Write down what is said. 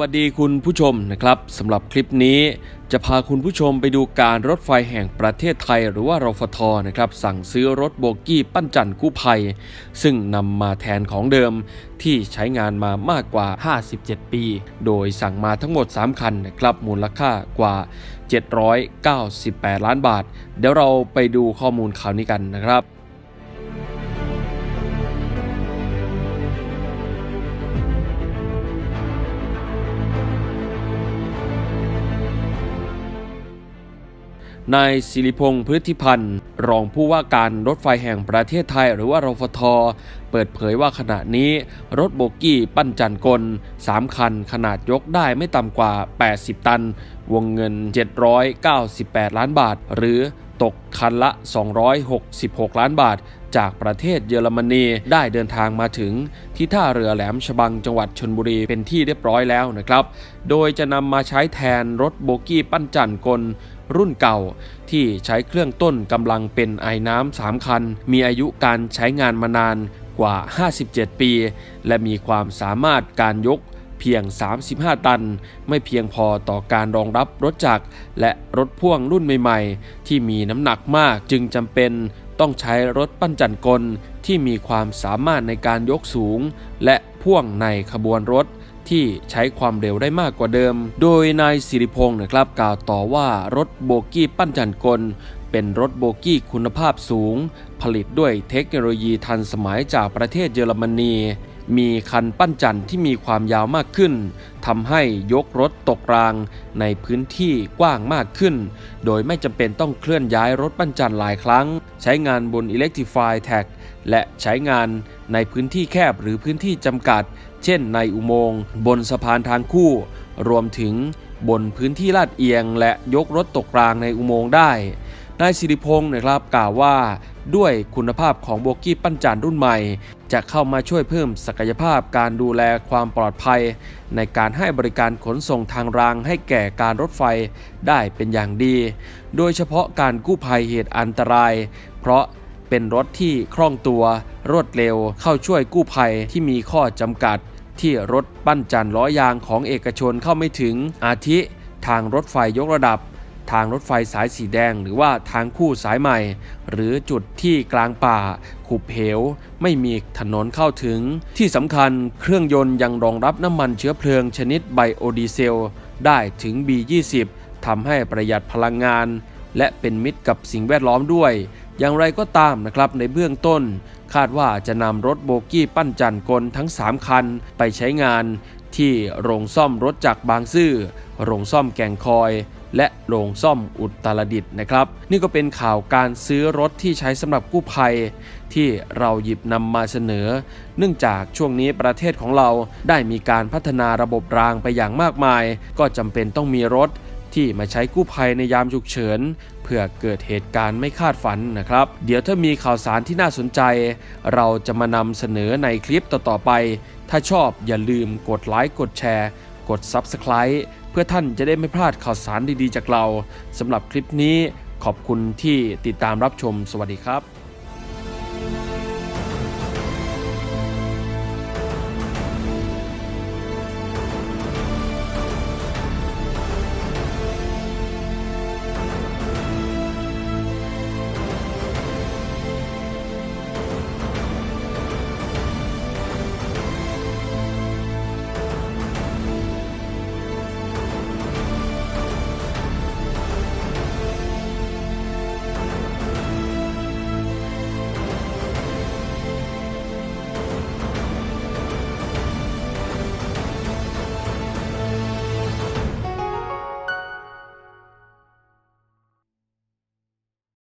วัสดีคุณผู้ชมนะครับสำหรับคลิปนี้จะพาคุณผู้ชมไปดูการรถไฟแห่งประเทศไทย หรือว่ารฟทนะครับสั่งซื้อรถโบกี้ปั้นจันกู้ภัย ซึ่งนำมาแทนของเดิมที่ใช้งานมามากกว่า 57 ปี โดยสั่งมาทั้งหมด 3 คันนะครับมูลค่ากว่า 798 ล้านบาท เดี๋ยวเราไปดูข้อมูลข่าวนี้กันนะครับ นายศิริพงษ์พฤติพันธ์ รองผู้ว่าการรถไฟแห่งประเทศไทยหรือว่ารฟท เปิดเผยว่าขณะนี้ รถโบกี้ปั้นจันกล 3 คันขนาดยกได้ไม่ต่ำกว่า 80 ตัน วงเงิน 798 ล้านบาท หรือตกคันละ 266 ล้านบาท จากประเทศเยอรมนีได้เดินทางมาถึงที่ท่าเรือแหลมฉบังจังหวัดชนบุรีเป็นที่เรียบร้อยแล้วนะครับ โดยจะนำมาใช้แทนรถโบกี้ปั้นจันกลรุ่นเก่า ที่ใช้เครื่องต้นกำลังเป็นไอ้น้ำ3คัน มีอายุการใช้งานมานานกว่า 57 ปี และมีความสามารถการยกเพียง 35 ตัน ไม่เพียงพอต่อการรองรับรถจักรและรถพ่วงรุ่นใหม่ ๆ ที่มีน้ำหนักมากจึงจำเป็นต้องใช้รถปั้นจันกลที่มีความสามารถในการยกสูง และพ่วงในขบวนรถ ที่ใช้ความเร็วได้มากกว่าเดิม โดยนายสิริพงศ์นะครับกล่าวต่อว่ารถโบกี้ปั้นจันกล เป็นรถโบกี้คุณภาพสูง ผลิตด้วยเทคโนโลยีทันสมัยจากประเทศเยอรมนี มีคันปั้นจันที่มีความยาวมากขึ้นทำให้ยกรถตกรางในพื้นที่กว้างมากขึ้น โดยไม่จำเป็นต้องเคลื่อนย้ายรถปั้นจันหลายครั้ง ใช้งานบน Electrify Tag และใช้งานในพื้นที่แคบหรือพื้นที่จำกัด เช่นในอุโมงค์บนสะพานทางคู่ รวมถึงบนพื้นที่ลาดเอียง และยกรถตกรางในอุโมงค์ได้ นายสิริพงศ์นะครับกล่าวว่าด้วยคุณภาพของโบกี้ปั้นจันรุ่นใหม่ จะเข้ามาช่วยเพิ่มศักยภาพการดูแลความปลอดภัย ในการให้บริการขนส่งทางรางให้แก่การรถไฟได้เป็นอย่างดี โดยเฉพาะการกู้ภัยเหตุอันตราย เพราะเป็นรถที่คล่องตัว รวดเร็วเข้าช่วยกู้ภัยที่มีข้อจำกัด ที่รถปั้นจันล้อยางของเอกชนเข้าไม่ถึงอาทิ ทางรถไฟยกระดับ ทางรถไฟสายสีแดง หรือว่าทางคู่สายใหม่ หรือจุดที่กลางป่า ขุบเหว ไม่มีถนนเข้าถึง ที่สำคัญเครื่องยนต์ยังรองรับน้ำมันเชื้อเพลิงชนิดไบโอดีเซล ได้ถึง B20 ทำให้ประหยัดพลังงาน และเป็นมิตรกับสิ่งแวดล้อมด้วย อย่างไรก็ตามนะครับในเบื้องต้น คาดว่าจะนำรถโบกี้ปั้นจันกลทั้ง 3 คันไปใช้งาน ที่โรงซ่อมรถจักบางซื่อโรงซ่อมแก่งคอย และโรงซ่อมอุตรดิตถ์นะครับ นี่ก็เป็นข่าวการซื้อรถที่ใช้สำหรับกู้ภัย ที่เราหยิบนำมาเสนอ เนื่องจากช่วงนี้ประเทศของเราได้มีการพัฒนาระบบรางไปอย่างมากมาย ก็จำเป็นต้องมีรถที่มาใช้กู้ภัยในยามฉุกเฉิน เพื่อเกิดเหตุการณ์ไม่คาดฝันนะครับ เดี๋ยวถ้ามีข่าวสารที่น่าสนใจ เราจะมานำเสนอในคลิปต่อๆไป ถ้าชอบอย่าลืมกดไลค์กดแชร์ กด Subscribe เพื่อท่านจะได้ไม่พลาดข่าวสารดีๆ จากเราสำหรับคลิปนี้ขอบคุณที่ติดตามรับชมสวัสดีครับ